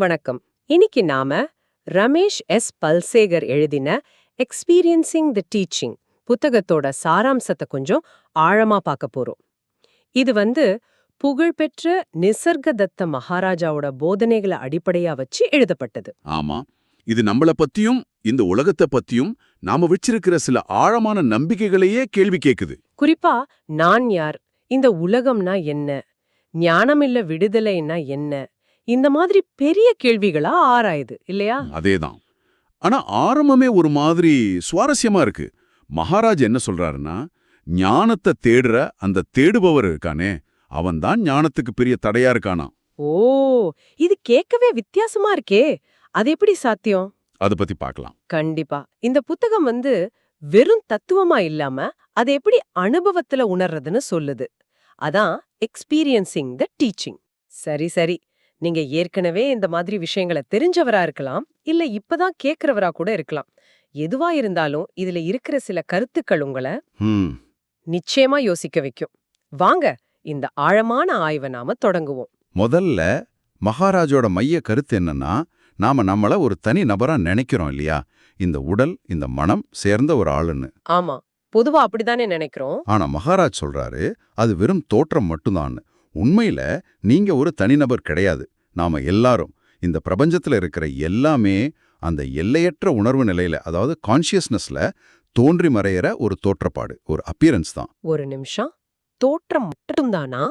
வணக்கம். இன்னைக்கு நாம ரமேஷ் எஸ். பல்சேகர் எழுதின எக்ஸ்பீரியன்சிங் தி டீச்சிங் புத்தகத்தோட சாராம்சத்தை கொஞ்சம் ஆழமா பார்க்க போறோம். இது வந்து புகழ்பெற்ற நிசர்கதத்த மகாராஜாவோட போதனைகளை அடிப்படையா வச்சு எழுதப்பட்டது. ஆமா. இது நம்மள பத்தியும் இந்த உலகத்தை பத்தியும் நாம வச்சிருக்கிற சில ஆழமான நம்பிக்கைகளையே கேள்வி கேக்குது. குறிப்பா நான் யார்? இந்த உலகம்னா என்ன? ஞானமில்ல விடுதலைன்னா என்ன? இந்த மாதிரி பெரிய கேள்விகளா ஆராயுது இல்லையா? அதேதான். ஆனா ஆரம்பமே ஒரு மாதிரி சுவாரஸ்யமா இருக்கு. மகாராஜ் என்ன சொல்றாருன்னா ஞானத்தை தேடுற அந்த தேடுபவர் இருக்கானே அவன்தான் ஞானத்துக்கு பெரிய தடையா இருக்கானா ஓ இது கேட்கவே வித்தியாசமா இருக்கே. அது எப்படி சாத்தியம்? அத பத்தி பார்க்கலாம் கண்டிப்பா. இந்த புத்தகம் வந்து வெறும் தத்துவமா இல்லாம அதை எப்படி அனுபவத்துல உணர்றதுன்னு சொல்லுது. அதான் எக்ஸ்பீரியன்சிங் த டீச்சிங் சரி சரி. நீங்க ஏற்கனவே இந்த மாதிரி விஷயங்களை தெரிஞ்சவரா இருக்கலாம் இல்ல இப்பதான் கேக்குறவரா கூட இருக்கலாம். எதுவா இருந்தாலும் இதுல இருக்கிற சில கருத்துக்கள் உங்களை நிச்சயமா யோசிக்க வைக்கும். வாங்க இந்த ஆழமான ஆய்வை நாம தொடங்குவோம். முதல்ல மகாராஜோட மைய கருத்து என்னன்னா நாம நம்மள ஒரு தனி நபரா நினைக்கிறோம் இல்லையா? இந்த உடல் இந்த மனம் சேர்ந்த ஒரு ஆளுன்னு. ஆமா பொதுவா அப்படிதானே நினைக்கிறோம். ஆனா மகாராஜ் சொல்றாரு அது வெறும் தோற்றம் மட்டும்தான்னு உண்மையில நீங்க ஒரு தனிநபர் கிடையாது. நாம எல்லாரும் இந்த பிரபஞ்சத்துல இருக்கிற எல்லாமே அந்த எல்லையற்ற உணர்வு நிலையில அதாவது கான்ஷியஸ்னஸ்ல தோன்றி மறையிற ஒரு தோற்றப்பாடு ஒரு அப்பியரன்ஸ் தான். ஒரு நிமிஷம். தோற்றம் மட்டும்தானா?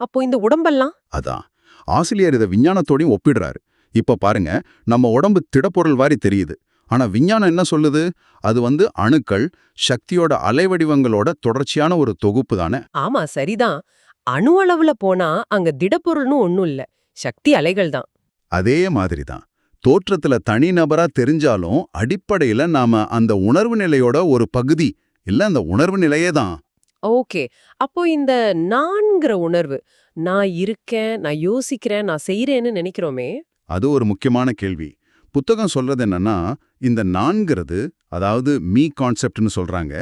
அப்போ இந்த உடம்பெல்லாம்? அதான். ஆசிரியர் இதை விஞ்ஞானத்தோடையும் ஒப்பிடுறாரு. இப்ப பாருங்க நம்ம உடம்பு திடப்பொருள் வாரி தெரியுது. ஆனா விஞ்ஞானம் என்ன சொல்லுது? அது வந்து அணுக்கள் சக்தியோட அலைவடிவங்களோட தொடர்ச்சியான ஒரு தொகுப்பு தானே? ஆமா சரிதான். அணு அளவுல போனா அங்க திடப்பொருள்னு ஒண்ணும் இல்ல. சக்தி அலைகள் தான். அதே மாதிரி தான். தோற்றத்துல தனிநபரா தெரிஞ்சாலும் அடிப்படையில நாம அந்த உணர்வு நிலையோட ஒரு பகுதி இல்ல அந்த உணர்வு நிலையே தான். ஓகே. அப்போ இந்த நான்கிற உணர்வு நான் இருக்கேன் நான் யோசிக்கிறேன் நான் செய்யறேன்னு நினைக்கிறோமே? அது ஒரு முக்கியமான கேள்வி. புத்தகம் சொல்றது என்னன்னா இந்த நான்கிறது அதாவது மீ கான்செப்ட்னு சொல்றாங்க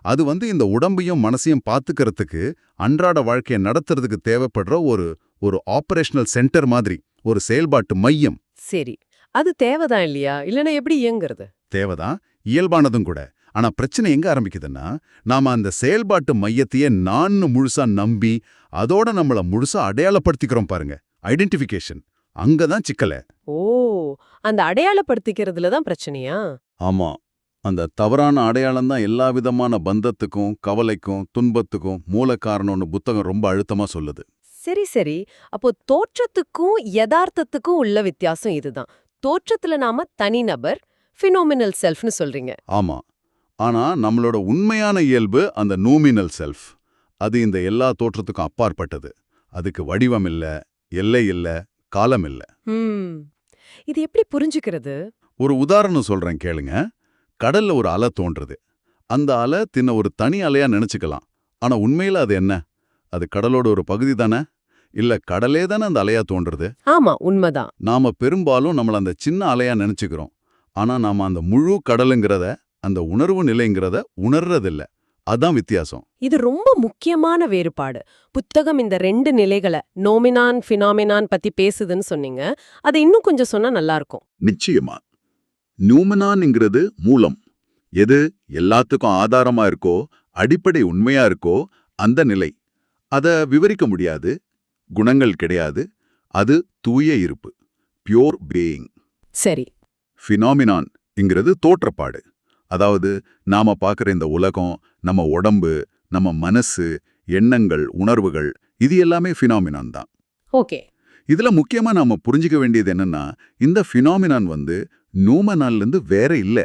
அது வந்து இந்த உடம்பையும் மனசையும் பார்த்துக்கிறதுக்கு அன்றாட வாழ்க்கையை நடத்துறதுக்கு தேவைப்படுற ஒரு ஒரு ஆபரேஷனல் சென்டர் மாதிரி ஒரு செயல்பாட்டு மையம். சரி. அது தேவைதான் இல்லையா? இல்லைன்னா எப்படி இயங்குறது? தேவைதான். இயல்பானதும் கூட. ஆனா பிரச்சனை எங்க ஆரம்பிக்குதுன்னா நாம அந்த செயல்பாட்டு மையத்தையே நான்னு முழுசா நம்பி அதோட நம்மள முழுசா அடையாளப்படுத்திக்கிறோம் பாருங்க. ஐடென்டிஃபிகேஷன் அங்கதான் சிக்கல. ஓ. அந்த அடையாளப்படுத்திக்கிறதுல தான் பிரச்சனையா? ஆமா. அந்த தவறான அடையாளம் தான் எல்லா விதமான பந்தத்துக்கும் கவலைக்கும் துன்பத்துக்கும் மூல காரணம்னு புத்தகம் ரொம்ப அழுத்தமா சொல்லுது. சரி சரி. அப்போ தோற்றத்துக்கும் யதார்த்தத்துக்கும் உள்ள வித்தியாசம் இதுதான். தோற்றத்துல நாம தனிநபர் ஃபினோமினல் செல்ஃப்னு சொல்றீங்க. ஆமா. ஆனா நம்மளோட உண்மையான இயல்பு அந்த நூமினல் செல்ஃப் அது இந்த எல்லா தோற்றத்துக்கும் அப்பாற்பட்டது. அதுக்கு வடிவம் இல்ல எல்லை இல்ல காலம் இல்ல. இது எப்படி புரிஞ்சுக்கிறது? ஒரு உதாரணம் சொல்றேன் கேளுங்க. கடல்ல ஒரு அலை தோன்றுது. அந்த அலை தின்ன ஒரு தனி அலையா நினைச்சுக்கலாம். ஆனா உண்மையில அது என்ன? அது கடலோட ஒரு பகுதி தானே? இல்ல கடலே தானே அந்த அலையா தோன்றுறது ஆமா உண்மைதான். நாம பெரும்பாலும் நம்மள அந்த சின்ன அலையா நினைச்சுக்கிறோம். ஆனா நாம அந்த முழு கடலுங்கிறத அந்த உணர்வு நிலைங்கிறத உணர்றதில்ல. அதான் வித்தியாசம். இது ரொம்ப முக்கியமான வேறுபாடு. புத்தகம் இந்த ரெண்டு நிலைகளை நோமினான் ஃபினாமினான் பத்தி பேசுதுன்னு சொன்னீங்க. அதை இன்னும் கொஞ்சம் சொன்னா நல்லா இருக்கும். நிச்சயமா. நியூமனான்ங்கிறது மூலம். எது எல்லாத்துக்கும் ஆதாரமா இருக்கோ அடிப்படை உண்மையா இருக்கோ அந்த நிலை. அத விவரிக்க முடியாது. குணங்கள் கிடையாது. அது தூய இருப்பு. பியோர் பீயிங் சரி. ஃபினாமினான் தோற்றப்பாடு. அதாவது நாம பார்க்குற இந்த உலகம் நம்ம உடம்பு நம்ம மனசு எண்ணங்கள் உணர்வுகள் இது எல்லாமே ஃபினாமினான் தான். ஓகே. இதுல முக்கியமா நாம புரிஞ்சுக்க வேண்டியது என்னன்னா இந்த ஃபினாமினான் வந்து நூமனான்லேருந்து வேற இல்ல.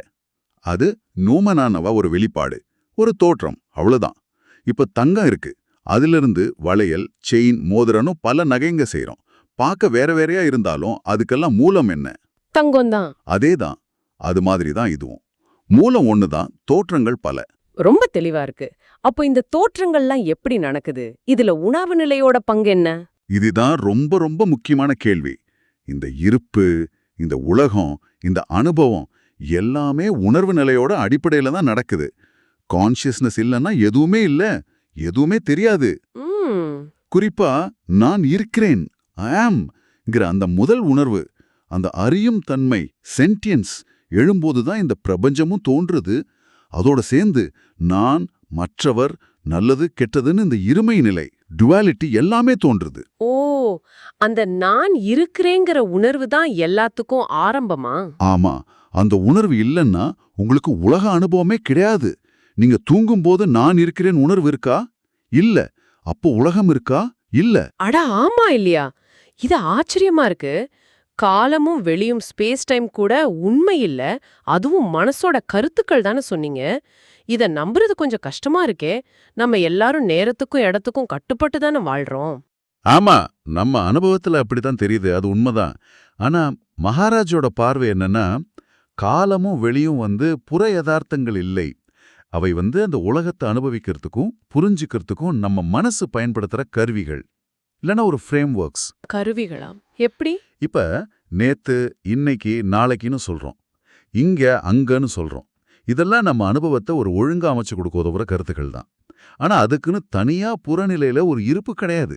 அது நூமனானவா ஒரு வெளிப்பாடு. ஒரு தோற்றம் அவ்வளவுதான். இப்ப தங்கம் இருக்கு. அதிலிருந்து வளையல் செயின் மோதிரன்னு பல நகைங்க செய்றோம். பார்க்க வேற வேறையா இருந்தாலும் அதுக்கெல்லாம் மூலம் என்ன? தங்கம் தான் அதேதான். அது மாதிரி தான் இதுவும். மூலம் ஒண்ணுதான் தோற்றங்கள் பல. ரொம்ப தெளிவா இருக்கு. அப்போ இந்த தோற்றங்கள்லாம் எப்படி நடக்குது? இதுல உணர்வு நிலையோட பங்கு என்ன? இதுதான் ரொம்ப ரொம்ப முக்கியமான கேள்வி. இந்த இருப்பு இந்த உலகம் இந்த அனுபவம் எல்லாமே உணர்வு நிலையோட அடிப்படையில தான் நடக்குது. கான்ஷியஸ்னஸ் இல்லைன்னா எதுவுமே இல்ல எதுவுமே தெரியாது. குறிப்பா நான் இருக்கிறேன் ஐ ஆம்ங்கிற அந்த முதல் உணர்வு அந்த அறியும் தன்மை சென்டியன்ஸ் எழும்போதுதான் இந்த பிரபஞ்சமும் தோன்றுது. அதோட சேர்ந்து நான் மற்றவர் நல்லது கெட்டதுன்னு இந்த இருமை நிலை. டுவாலிட்டி எல்லாமே தோன்றுது. ஓ அந்த நான் இருக்கிறேங்கிற உணர்வு தான் எல்லாத்துக்கும் ஆரம்பமா? ஆமா அந்த உணர்வு இல்லைன்னா உங்களுக்கு உலக அனுபவமே கிடையாது. நீங்க தூங்கும்போது நான் இருக்கிறேன் உணர்வு இருக்கா? இல்ல. அப்போ உலகம் இருக்கா? இல்ல. அட ஆமா இல்லையா? இது ஆச்சரியமா இருக்கு. காலமும் வெளியும் ஸ்பேஸ் டைம் கூட உண்மை இல்ல அதுவும் மனசோட கருத்துக்கள் தானே சொன்னீங்க. இத நம்புறது கொஞ்சம் கஷ்டமா இருக்கே. நம்ம எல்லாரும் நேரத்துக்கும் இடத்துக்கும் கட்டுப்பட்டு தானே வாழ்றோம். ஆமா நம்ம அனுபவத்துல அப்படித்தான் தெரியுது. அது உண்மைதான். ஆனா மகாராஜோட பார்வை என்னன்னா காலமும் வெளியும் வந்து புற யதார்த்தங்கள் இல்லை. அவை வந்து அந்த உலகத்தை அனுபவிக்கிறதுக்கும் புரிஞ்சுக்கிறதுக்கும் நம்ம மனசு பயன்படுத்துற கருவிகள். இல்லைன்னா ஒரு ஃப்ரேம் ஒர்க்ஸ் கருவிகளாம் எப்படி? இப்ப நேத்து இன்னைக்கு நாளைக்குன்னு சொல்றோம். இங்க அங்கன்னு சொல்றோம். இதெல்லாம் நம்ம அனுபவத்தை ஒரு ஒழுங்கா அமைச்சு கொடுக்க உதவுற கருத்துக்கள் தான். ஆனா அதுக்குன்னு தனியா புறநிலையில ஒரு இருப்பு கிடையாது.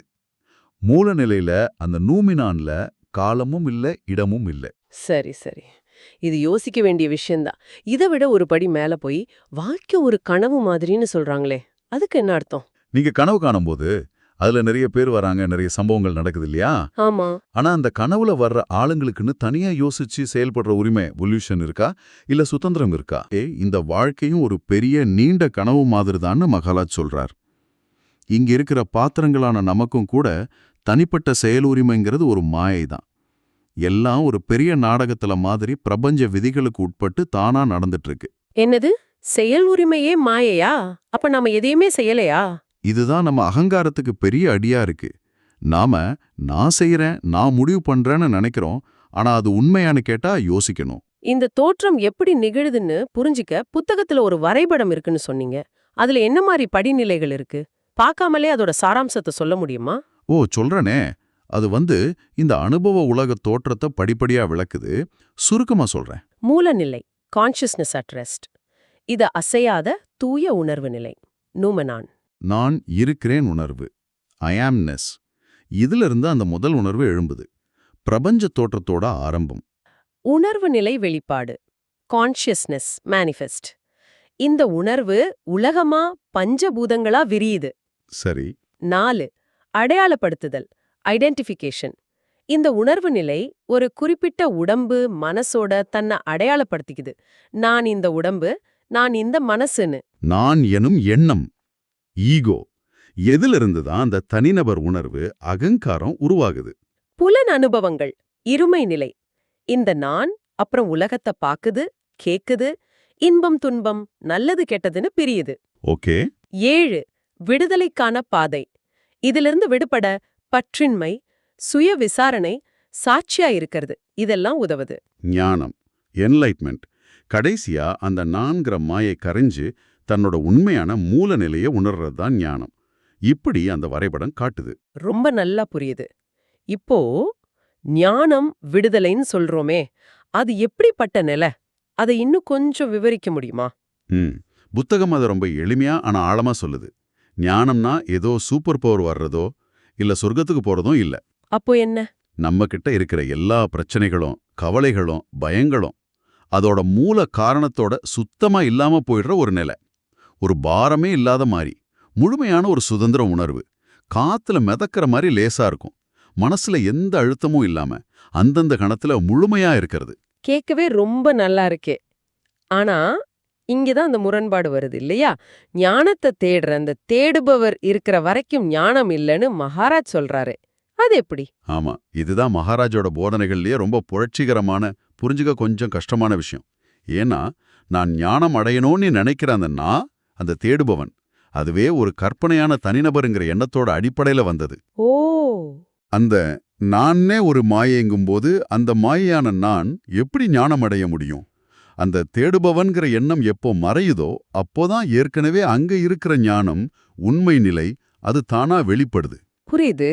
மூலநிலையில அந்த நூமினான்ல காலமும் இல்ல இடமும் இல்ல. சரி சரி. இது யோசிக்க வேண்டிய விஷயம்தான். இதை விட ஒரு படி மேல போய் வாழ்க்கை ஒரு கனவு மாதிரின்னு சொல்றாங்களே அதுக்கு என்ன அர்த்தம்? நீங்க கனவு காணும்போது அதுல நிறைய பேர் வராங்க நிறைய சம்பவங்கள் நடக்குது இல்லையா? ஆமா. ஆனா அந்த கனவுல வர்ற ஆளுங்களுக்குன்னு தனியா யோசிச்சு செயல்படுற உரிமை பொல்யூஷன் இருக்கா? இல்ல சுதந்திரம் இருக்கா? ஏ இந்த வாழ்க்கையும் ஒரு பெரிய நீண்ட கனவு மாதிரிதான்னு மகாலாஜ் சொல்றார். இங்க இருக்கிற பாத்திரங்களான நமக்கும் கூட தனிப்பட்ட செயல் உரிமைங்கிறது ஒரு மாயை தான் எல்லாம் ஒரு பெரிய நாடகத்துல மாதிரி பிரபஞ்ச விதிகளுக்கு உட்பட்டு தானா நடந்துட்டு இருக்கு. என்னது? செயல் உரிமையே மாயையா? அப்ப நாம எதையுமே செய்யலையா? இதுதான் நம்ம அகங்காரத்துக்கு பெரிய அடியா இருக்கு. நாம நான் செய்யறேன் நான் முடிவு பண்றேன்னு நினைக்கிறோம். ஆனா அது உண்மையான்னு கேட்டா யோசிக்கணும். இந்த தோற்றம் எப்படி நிகழுதுன்னு புரிஞ்சிக்க புத்தகத்துல ஒரு வரைபடம் இருக்குன்னு சொன்னீங்க. அதுல என்ன மாதிரி படிநிலைகள் இருக்கு? பார்க்காமலே அதோட சாராம்சத்தை சொல்ல முடியுமா? ஓ சொல்றனே. அது வந்து இந்த அனுபவ உலக தோற்றத்தை படிப்படியா விளக்குது. சுருக்கமா சொல்றேன். மூலநிலை கான்ஷியஸ்னஸ் அட் ரெஸ்ட் இது அசையாத தூய உணர்வு நிலை. நூமனான் நான் இருக்கிறேன் உணர்வு ஐஆம்னஸ் இதிலிருந்து அந்த முதல் உணர்வு எழும்புது. பிரபஞ்ச தோற்றத்தோட ஆரம்பம். உணர்வு நிலை வெளிப்பாடு கான்ஷியஸ்னஸ் மேனிஃபெஸ்ட் இந்த உணர்வு உலகமா பஞ்சபூதங்களா விரியுது. சரி. நாலு அடையாளப்படுத்துதல் ஐடென்டிஃபிகேஷன் இந்த உணர்வு நிலை ஒரு குறிப்பிட்ட உடம்பு மனசோட தன்னை அடையாளப்படுத்திக்குது. நான் இந்த உடம்பு நான் இந்த மனசுன்னு. நான் எனும் எண்ணம். ஈகோ. எதிலிருந்து தான் அந்த தனிநபர் உணர்வு அகங்காரம் உருவாகுது? புலன் அனுபவங்கள் இருமை நிலை. இந்த நான் அப்புறம் உலகத்தை பாக்குது கேக்குது இன்பம் துன்பம் நல்லது கெட்டதுன்னு பிரியுது. ஓகே. ஏழு விடுதலைக்கான பாதை. இதிலிருந்து விடுபட பற்றின்மை சுய விசாரணை சாட்சியா இருக்கிறது. இதெல்லாம் உதவுது. ஞானம் என்லைட்மெண்ட் கடைசியா அந்த நான்கிற மாயை கரைஞ்சு தன்னோட உண்மையான மூல நிலையை உணர்றது தான் ஞானம். இப்படி அந்த வரைபடம் காட்டுது. ரொம்ப நல்லா புரியுது. இப்போ ஞானம் விடுதலைன்னு சொல்றோமே அது எப்படிப்பட்ட நிலை? அதை இன்னும் கொஞ்சம் விவரிக்க முடியுமா? ம். புத்தகம் அதை ரொம்ப எளிமையா ஆனா ஆழமா சொல்லுது. ஞானம்னா ஏதோ சூப்பர் பவர் வர்றதோ இல்ல சொர்க்கத்துக்கு போறதும் இல்ல. அப்போ என்ன? நம்ம கிட்ட இருக்கிற எல்லா பிரச்சனைகளும் கவலைகளும் பயங்களும் அதோட மூல காரணத்தோட சுத்தமா இல்லாம போயிடுற ஒரு நிலை. ஒரு பாரமே இல்லாத மாதிரி முழுமையான ஒரு சுதந்திர உணர்வு. காத்துல மிதக்கிற மாதிரி லேசா இருக்கும். மனசுல எந்த அழுத்தமும் இல்லாம அந்தந்த கணத்துல முழுமையா இருக்கிறது. கேட்கவே ரொம்ப நல்லா இருக்கே. ஆனா இங்கதான் அந்த முரண்பாடு வருது இல்லையா? ஞானத்தை தேடுற அந்த தேடுபவர் இருக்கிற வரைக்கும் ஞானம் இல்லைன்னு மகாராஜ் சொல்றாரு. அது எப்படி? ஆமா இதுதான் மகாராஜோட போதனைகள்லயே ரொம்ப புரட்சிகரமான புரிஞ்சுக்க கொஞ்சம் கஷ்டமான விஷயம். ஏன்னா நான் ஞானம் அடையணும்னு நினைக்கிற அந்த நான் அந்த தேடுபவன். அதுவே ஒரு கற்பனையான தனிநபருங்கிற எண்ணத்தோட அடிப்படையில வந்தது. ஓ! அந்த நானே ஒரு மாயைங்கும்போது அந்த மாயையான நான் எப்படி ஞானம் அடைய முடியும்? அந்த தேடுபவன்கிற எண்ணம் எப்போ மறையுதோ அப்போதான் ஏற்கனவே அங்க இருக்கிற ஞானம் உண்மை நிலை அது தானா வெளிப்படுது. புரியுது.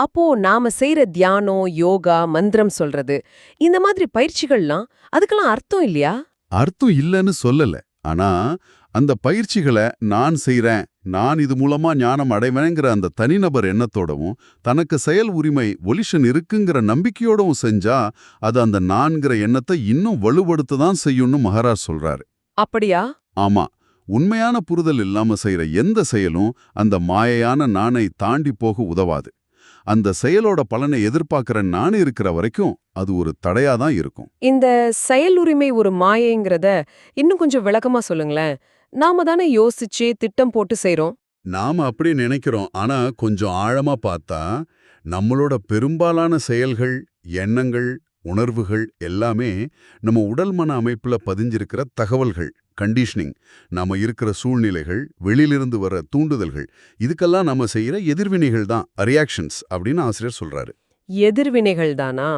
அப்போ நாம செய்யற தியானம் யோகா மந்திரம் சொல்றது இந்த மாதிரி பயிற்சிகள்லாம் அதுக்கெல்லாம் அர்த்தம் இல்லையா? அர்த்தம் இல்லைன்னு சொல்லல. ஆனா அந்த பயிற்சிகளை நான் செய்றேன் நான் இது மூலமா ஞானம் அடைவேங்கிற அந்த தனிநபர் எண்ணத்தோடவும் தனக்கு செயல் உரிமை ஒலிஷன் இருக்குங்கிற நம்பிக்கையோடவும் செஞ்சா அது அந்த நான்கிற எண்ணத்தை இன்னும் வலுப்படுத்த தான் செய்யும்னு மகாராஜ் சொல்றாரு. அப்படியா? ஆமா. உண்மையான புரிதல் இல்லாம செய்யற எந்த செயலும் அந்த மாயையான நானை தாண்டி போக உதவாது. அந்த செயலோட பலனை எதிர்பார்க்கிற நான் இருக்கிற வரைக்கும் அது ஒரு தடையா தான் இருக்கும். இந்த செயல் உரிமை ஒரு மாயைங்கிறத இன்னும் கொஞ்சம் விளக்கமா சொல்லுங்களேன். நாம தானே யோசிச்சு திட்டம் போட்டு செய்றோம். நாம அப்படி நினைக்கிறோம். ஆனா கொஞ்சம் ஆழமா பார்த்தா நம்மளோட பெரும்பாலான செயல்கள் எண்ணங்கள் உணர்வுகள் எல்லாமே நம்ம உடல் மன அமைப்புல பதிஞ்சிருக்கிற தகவல்கள் கண்டிஷனிங் நாம இருக்கிற சூழ்நிலைகள் வெளியிலிருந்து வர தூண்டுதல்கள் இதுக்கெல்லாம் நம்ம செய்யற எதிர்வினைகள் தான் ரியாக்ஷன்ஸ் அப்படின்னு ஆசிரியர் சொல்றாரு. எதிர்வினைகள் தானா?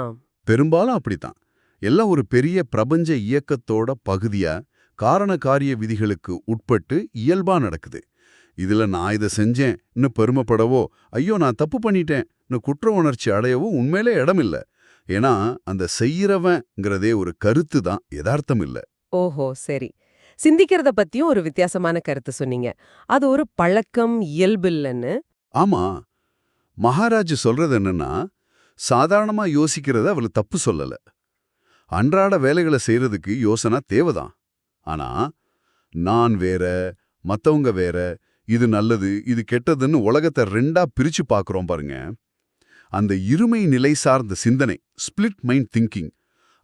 பெரும்பாலும் அப்படித்தான். எல்லாம் ஒரு பெரிய பிரபஞ்ச இயக்கத்தோட பகுதியா காரண காரிய விதிகளுக்கு உட்பட்டு இயல்பா நடக்குது. இதுல நான் இதை செஞ்சேன்னு பெருமைப்படவோ ஐயோ நான் தப்பு பண்ணிட்டேன்னு குற்ற உணர்ச்சி அடையவோ உண்மையிலே இடமில்ல. ஏன்னா அந்த செய்யறவங்கிறதே ஒரு கருத்து தான் யதார்த்தம் இல்ல. ஓஹோ சரி. சிந்திக்கிறத பத்தியும் ஒரு வித்தியாசமான கருத்து சொன்னீங்க. அது ஒரு பழக்கம் இயல்பில்லைன்னு ஆமா. மகாராஜ் சொல்றது என்னன்னா சாதாரணமா யோசிக்கிறத அவள தப்பு சொல்லல. அன்றாட வேலைகளை செய்யறதுக்கு யோசனை தேவைதான். ஆனா நான் வேற மத்தவங்க வேற இது நல்லது இது கெட்டதுன்னு உலகத்தை ரெண்டா பிரிச்சு பார்க்கறோம் பாருங்க. அந்த இருமை நிலை சார்ந்த சிந்தனை ஸ்பிளிட் மைண்ட் திங்கிங்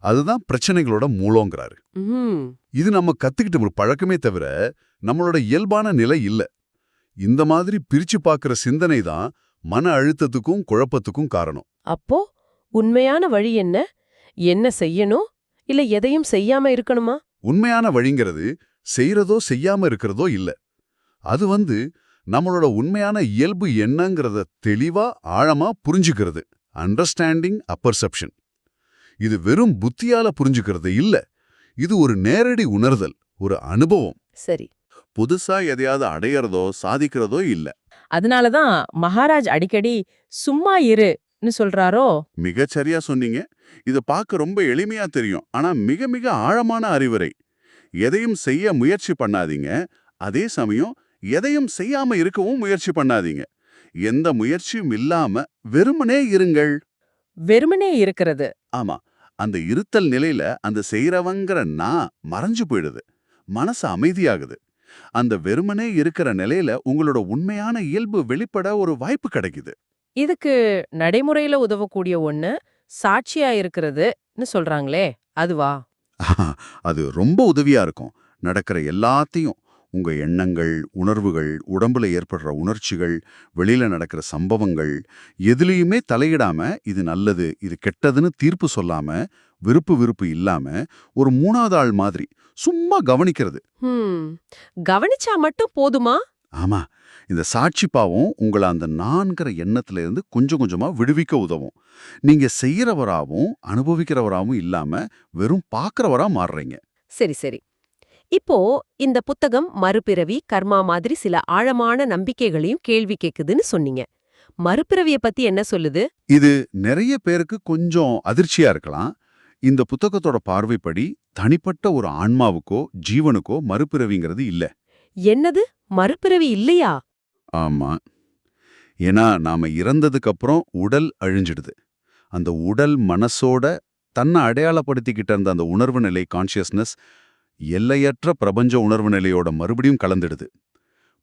அதுதான் பிரச்சனைகளோட மூலங்கிறாரு. இது நம்ம கத்துக்கிட்ட ஒரு பழக்கமே தவிர நம்மளோட இயல்பான நிலை இல்ல. இந்த மாதிரி பிரிச்சு பார்க்கிற சிந்தனை தான் மன அழுத்தத்துக்கும் குழப்பத்துக்கும் காரணம். அப்போ உண்மையான வழி என்ன? என்ன செய்யணும்? இல்ல எதையும் செய்யாம இருக்கணுமா? உண்மையான வழிங்கிறது செய்யறதோ செய்யாம இருக்கிறதோ இல்ல. அது வந்து நம்மளோட உண்மையான இயல்பு என்னங்கிறத தெளிவா ஆழமா புரிஞ்சுக்கிறது. அண்டர்ஸ்டாண்டிங் அப்பர்செப்ஷன் இது வெறும் புத்தியால புரிஞ்சுக்கிறது இல்ல. இது ஒரு நேரடி உணர்தல் ஒரு அனுபவம். சரி. புதுசா எதையாவது அடையறதோ சாதிக்கிறதோ இல்ல. அதனாலதான் மகாராஜ் அடிக்கடி சும்மா இருன்னு சொல்றாரோ? மிகச் சரியா சொன்னீங்க. இத பார்க்க ரொம்ப எளிமையா தெரியும். ஆனா மிக மிக ஆழமான அறிவுரை. எதையும் செய்ய முயற்சி பண்ணாதீங்க. அதே சமயம் எதையும் செய்யாம இருக்கவும் முயற்சி பண்ணாதீங்க. எந்த முயற்சியும் இல்லாம வெறுமனே இருங்கள். வெறுமனே இருக்கிறது. ஆமா. அந்த இருத்தல் நிலையில அந்த செய்யறவங்கிற நான் மறைஞ்சு போயிடுது. மனசு அமைதியாகுது. அந்த வெறுமனே இருக்கிற நிலையில உங்களோட உண்மையான இயல்பு வெளிப்பட ஒரு வாய்ப்பு கிடைக்குது. இதுக்கு நடைமுறையில உதவக்கூடிய ஒண்ணு சாட்சியா இருக்கிறதுன்னு சொல்றாங்களே அதுவா? அது ரொம்ப உதவியா இருக்கும். நடக்கிற எல்லாத்தையும் உங்க எண்ணங்கள் உணர்வுகள் உடம்புல ஏற்படுற உணர்ச்சிகள் வெளியில நடக்கிற சம்பவங்கள் எதுலயுமே தலையிடாம இது நல்லது இது கெட்டதுன்னு தீர்ப்பு சொல்லாம விருப்பு விருப்பு இல்லாம ஒரு மூணாவது ஆள் மாதிரி சும்மா கவனிக்கிறது. கவனிச்சா மட்டும் போதுமா? ஆமா இந்த சாட்சி பாவம் உங்களை அந்த நான்கிற எண்ணத்துல இருந்து கொஞ்சம் கொஞ்சமா விடுவிக்க உதவும். நீங்க செய்யறவராவும் அனுபவிக்கிறவராவும் இல்லாம வெறும் பார்க்கறவரா மாறுறீங்க. சரி சரி. இப்போ இந்த புத்தகம் மறுபிறவி கர்மா மாதிரி சில ஆழமான நம்பிக்கைகளையும் கேள்வி கேக்குதுன்னு சொன்னீங்க. மறுபிறவிய பத்தி என்ன சொல்லுது? இது நிறைய பேருக்கு கொஞ்சம் அதிர்ச்சியா இருக்கலாம். இந்த புத்தகத்தோட பார்வைப்படி தனிப்பட்ட ஒரு ஆன்மாவுக்கோ ஜீவனுக்கோ மறுபிறவிங்கிறது இல்ல. என்னது? மறுபிறவி இல்லையா? ஆமா. ஏன்னா நாம இறந்ததுக்கு அப்புறம் உடல் அழிஞ்சிடுது. அந்த உடல் மனசோட தன்னை அடையாளப்படுத்திக்கிட்ட இருந்த அந்த உணர்வு நிலை கான்ஷியஸ்னஸ் எல்லையற்ற பிரபஞ்ச உணர்வு நிலையோட மறுபடியும் கலந்துடுது.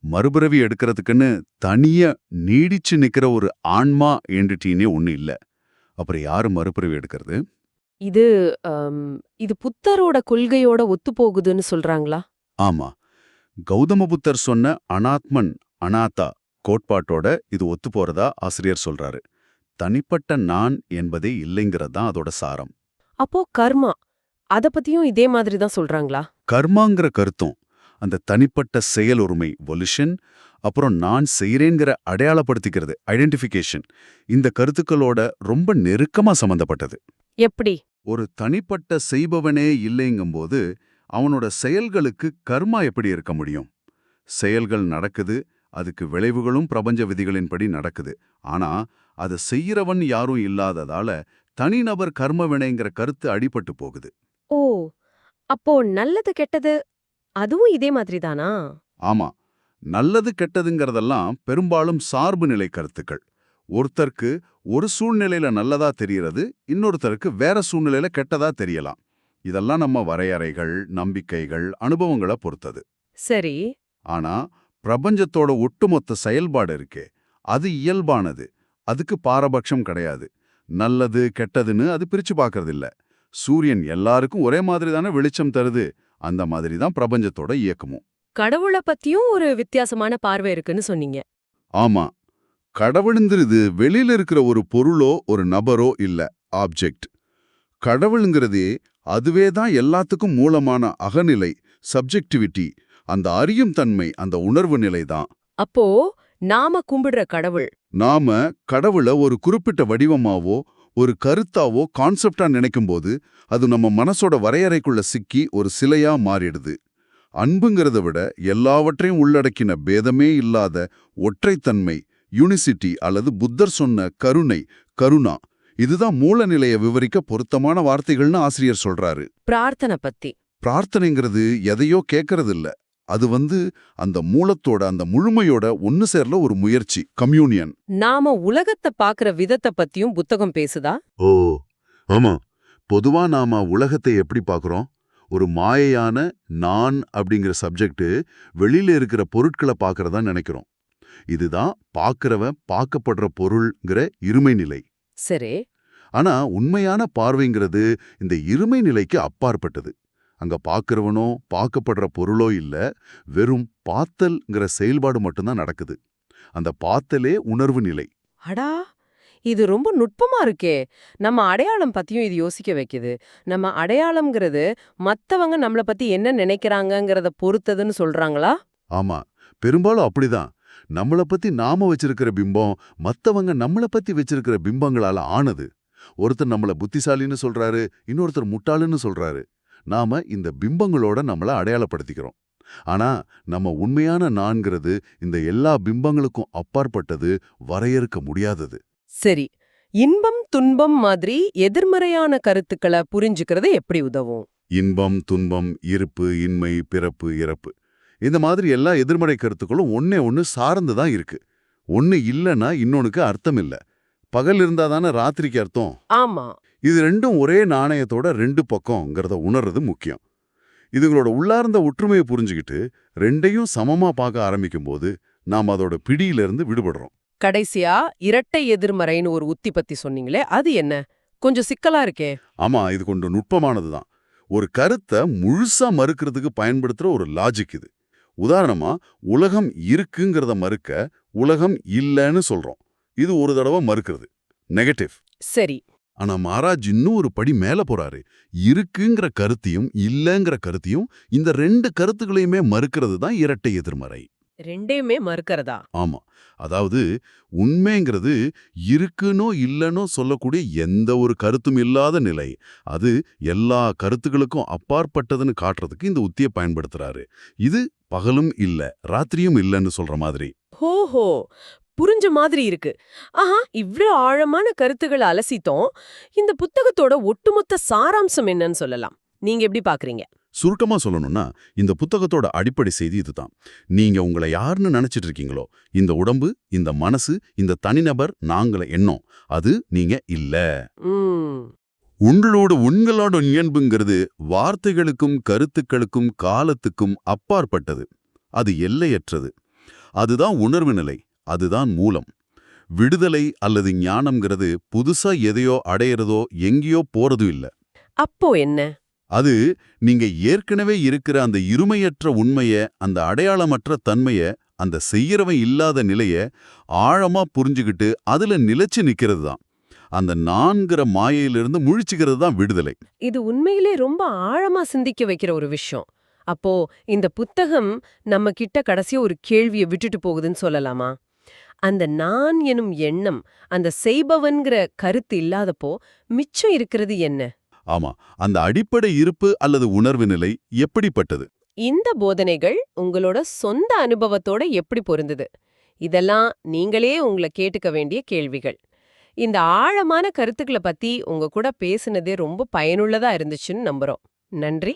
மறுபிறவி எடுக்கிறதுக்குன்னு தனிய நீடிச்சு நிக்கிற ஒரு ஆன்மா என்டிட்டினே ஒண்ணு இல்ல. அப்புறம் யாரு மறுபிறவி எடுக்கிறது? இது இது புத்தரோட கொள்கையோட ஒத்துப்போகுதுன்னு சொல்றாங்களா? ஆமா. கௌதம புத்தர் சொன்ன அனாத்மன் அனாதா கோட்பாட்டோட இது ஒத்து போறதா ஆசிரியர் சொல்றாரு. தனிப்பட்ட நான் என்பதே இல்லைங்கிறது தான் அதோட சாரம். அப்போ கர்மா அத பத்தியும் இதே மாதிரி தான் சொல்றாங்களா? கர்மாங்கிற கருத்தும் அந்த தனிப்பட்ட செயல் உரிமை வொலிஷன் அப்புறம் நான் செய்கிறேங்கிற அடையாளப்படுத்திக்கிறது ஐடென்டிஃபிகேஷன் இந்த கருத்துக்களோட ரொம்ப நெருக்கமா சம்பந்தப்பட்டது. எப்படி? ஒரு தனிப்பட்ட செய்பவனே இல்லைங்கும்போது அவனோட செயல்களுக்கு கர்மா எப்படி இருக்க முடியும்? செயல்கள் நடக்குது அதுக்கு விளைவுகளும் பிரபஞ்ச விதிகளின்படி நடக்குது. ஆனா அதை செய்யறவன் யாரும் இல்லாததால தனிநபர் கர்ம வினைங்கிற கருத்து அடிபட்டு போகுது. ஓ அப்போ நல்லது கெட்டது அதுவும் இதே மாதிரி தானா ஆமா நல்லது கெட்டதுங்கிறதெல்லாம் பெரும்பாலும் சார்பு நிலை கருத்துக்கள். ஒருத்தருக்கு ஒரு சூழ்நிலையில நல்லதா தெரியறது இன்னொருத்தருக்கு வேற சூழ்நிலையில கெட்டதா தெரியலாம். இதெல்லாம் நம்ம வரையறைகள் நம்பிக்கைகள் அனுபவங்களை பொறுத்தது. சரி. ஆனா பிரபஞ்சத்தோட ஒட்டுமொத்த செயல்பாடு இருக்கே அது இயல்பானது. அதுக்கு பாரபட்சம் கிடையாது. நல்லது கெட்டதுன்னு அது பிரிச்சு பார்க்கறது இல்ல சூரியன் எல்லாருக்கும் ஒரே மாதிரி தானே வெளிச்சம் தருது. அந்த மாதிரி தான் பிரபஞ்சத்தோட இயக்கமும். கடவுளை பத்தியும் ஒரு வித்தியாசமான பார்வை இருக்குன்னு சொன்னீங்க. ஆமா. கடவுளுங்கிறது வெளியில இருக்கிற ஒரு பொருளோ ஒரு நபரோ இல்ல ஆப்ஜெக்ட். கடவுளுங்கிறதே அதுவே தான் எல்லாத்துக்கும் மூலமான அகநிலை சப்ஜெக்டிவிட்டி அந்த அறியும் தன்மை அந்த உணர்வு நிலை தான். அப்போ நாம கும்பிடுற கடவுள். நாம கடவுள ஒரு குறிப்பிட்ட வடிவமாவோ ஒரு கருத்தாவோ கான்செப்டா நினைக்கும்போது அது நம்ம மனசோட வரையறைக்குள்ள சிக்கி ஒரு சிலையா மாறிடுது. அன்புங்கிறத விட எல்லாவற்றையும் உள்ளடக்கின பேதமே இல்லாத ஒற்றைத்தன்மை யூனிசிட்டி அல்லது புத்தர் சொன்ன கருணை கருணா. இதுதான் மூல நிலையை விவரிக்க பொருத்தமான வார்த்தைகள்னு ஆசிரியர் சொல்றாரு. பிரார்த்தனை பத்தி. பிரார்த்தனைங்கிறது எதையோ கேட்கறது இல்ல அது வந்து அந்த மூலத்தோட அந்த முழுமையோட ஒன்னு சேர்ல ஒரு முயற்சி கம்யூனியன். நாம உலகத்தை பாக்குற விதத்தை பத்தியும் புத்தகம் பேசுதா? ஓ ஆமா. பொதுவா நாம உலகத்தை எப்படி பார்க்கறோம்? ஒரு மாயையான நான் அப்படிங்கிற சப்ஜெக்ட் வெளியில இருக்கிற பொருட்களை பார்க்கறதா நினைக்கிறோம். இதுதான் பார்க்கறவன் பார்க்கப்படுற பொருள்ங்கிற இருமை நிலை சரி. ஆனா உண்மையான பார்வைங்கிறது இந்த இருமை நிலைக்கு அப்பாற்பட்டது. அங்க பார்க்கறவனோ பார்க்கப்படுற பொருளோ இல்ல வெறும் பார்த்தல்ங்கிற செயல்பாடு மட்டும்தான் நடக்குது. அந்த பார்த்தலே உணர்வு நிலை. அடா! இது ரொம்ப நுட்பமா இருக்கே. நம்ம அடையாளம் பத்தியும் இது யோசிக்க வைக்குது. நம்ம அடையாளம்ங்கிறது மத்தவங்க நம்மள பத்தி என்ன நினைக்கிறாங்கங்கறத பொறுத்ததுன்னு சொல்றாங்களா? ஆமா. பெரும்பாலும் அப்படிதான். நம்மள பத்தி நாம வச்சிருக்கிற பிம்பம் மத்தவங்க நம்மள பத்தி வச்சிருக்கிற பிம்பங்களால ஆனது. ஒருத்தர் நம்மள புத்திசாலின்னு சொல்றாரு இன்னொருத்தர் முட்டாளுன்னு சொல்றாரு. நாம இந்த பிம்பங்களோட நம்மள அடையாளப்படுத்திக்கிறோம். ஆனா நம்ம உண்மையான நான்கிறது இந்த எல்லா பிம்பங்களுக்கும் அப்பாற்பட்டது வரையறுக்க முடியாதது. சரி இன்பம் துன்பம் மாதிரி எதிர்மறையான கருத்துக்களை புரிஞ்சுக்கிறது எப்படி உதவும்? இன்பம் துன்பம் இருப்பு இன்மை பிறப்பு இறப்பு. இந்த மாதிரி எல்லா எதிர்மறை கருத்துக்களும் ஒன்னே ஒன்னு சார்ந்து தான் இருக்கு. ஒன்னு இல்லைன்னா இன்னொன்னுக்கு அர்த்தம் இல்ல. பகல் இருந்தா தானே ராத்திரிக்கு அர்த்தம்? ஆமா. இது ரெண்டும் ஒரே நாணயத்தோட ரெண்டு பக்கம்ங்கிறத உணர்றது முக்கியம். இதுங்களோட உள்ளார்ந்த ஒற்றுமையை புரிஞ்சுக்கிட்டு ரெண்டையும் சமமா பார்க்க ஆரம்பிக்கும்போது நாம் அதோட பிடியிலிருந்து விடுபடுறோம். கடைசியா இரட்டை எதிர்மறைன்னு ஒரு உத்தி பத்தி சொன்னீங்களே அது என்ன? கொஞ்சம் சிக்கலா இருக்கே. ஆமா இது கொஞ்சம் நுட்பமானதுதான். ஒரு கருத்தை முழுசா மறுக்கிறதுக்கு பயன்படுத்துற ஒரு லாஜிக் இது. உதாரணமா உலகம் இருக்குங்கிறத மறுக்க உலகம் இல்லைன்னு சொல்றோம். இது ஒரு தடவை மறுக்கிறது. நெகட்டிவ். சரி. ஆனா மகாராஜ் இன்னும் ஒரு படி மேல போறாரு. இருக்குங்கிற கருத்தையும் இல்லைங்கிற கருத்தையும் இந்த ரெண்டு கருத்துக்களையுமே மறுக்கிறது தான் இரட்டை எதிர்மறை. ரெண்டையுமே மறுக்கிறதா? ஆமா. அதாவது உண்மைங்கிறது இருக்குனோ இல்லனோ சொல்லக்கூடிய எந்த ஒரு கருத்தும் இல்லாத நிலை. அது எல்லா கருத்துகளுக்கும் அப்பாற்பட்டதுன்னு காட்டுறதுக்கு இந்த உத்தியை பயன்படுத்துறாரு. இது பகலும் இல்ல ராத்திரியும் இல்லைன்னு சொல்ற மாதிரி. ஹோஹோ புரிஞ்ச மாதிரி இருக்கு. ஆஹா இவ்ளோ ஆழமான கருத்துக்களை அலசித்தோம் இந்த புத்தகத்தோட ஒட்டுமொத்த சாராம்சம் என்னன்னு சொல்லலாம். நீங்க எப்படி பாக்குறீங்க? சுருக்கமா சொல்லணும்னா இந்த புத்தகத்தோட அடிப்படை செய்தி இதுதான். நீங்க உங்களை யாருன்னு நினைச்சிட்டு இருக்கீங்களோ இந்த உடம்பு இந்த மனசு இந்த தனிநபர் நாங்கள எண்ணம். அது நீங்க இல்ல. உங்களோட உங்களோட இயல்புங்கிறது வார்த்தைகளுக்கும் கருத்துக்களுக்கும் காலத்துக்கும் அப்பாற்பட்டது. அது எல்லையற்றது. அதுதான் உணர்வு நிலை. அதுதான் மூலம். விடுதலை அல்லது ஞானம்ங்கிறது புதுசா எதையோ அடையறதோ எங்கேயோ போறதும் இல்ல. அப்போ என்ன? அது நீங்க ஏற்கனவே இருக்கிற அந்த இருமையற்ற உண்மைய அந்த அடையாளமற்ற தன்மைய அந்த செய்யறவன் இல்லாத நிலைய ஆழமா புரிஞ்சுகிட்டு அதுல நிலைச்சு நிக்கிறது தான் அந்த நான்கிற மாயையிலிருந்து முழிச்சுக்கிறது தான் விடுதலை. இது உண்மையிலே ரொம்ப ஆழமா சிந்திக்க வைக்கிற ஒரு விஷயம். அப்போ இந்த புத்தகம் நம்ம கிட்ட கடைசியா ஒரு கேள்வியை விட்டுட்டு போகுதுன்னு சொல்லலாமா? அந்த நான் எனும் எண்ணம் அந்த செய்பவன்கிற கருத்து இல்லாதப்போ மிச்சம் இருக்கிறது என்ன? ஆமா அந்த அடிப்படை இருப்பு அல்லது உணர்வு நிலை எப்படிப்பட்டது? இந்த போதனைகள் உங்களோட சொந்த அனுபவத்தோட எப்படி பொருந்தது? இதெல்லாம் நீங்களே உங்களை கேட்டுக்க வேண்டிய கேள்விகள். இந்த ஆழமான கருத்துக்களை பத்தி உங்க கூட பேசுனதே ரொம்ப பயனுள்ளதா இருந்துச்சுன்னு நம்புறோம். நன்றி.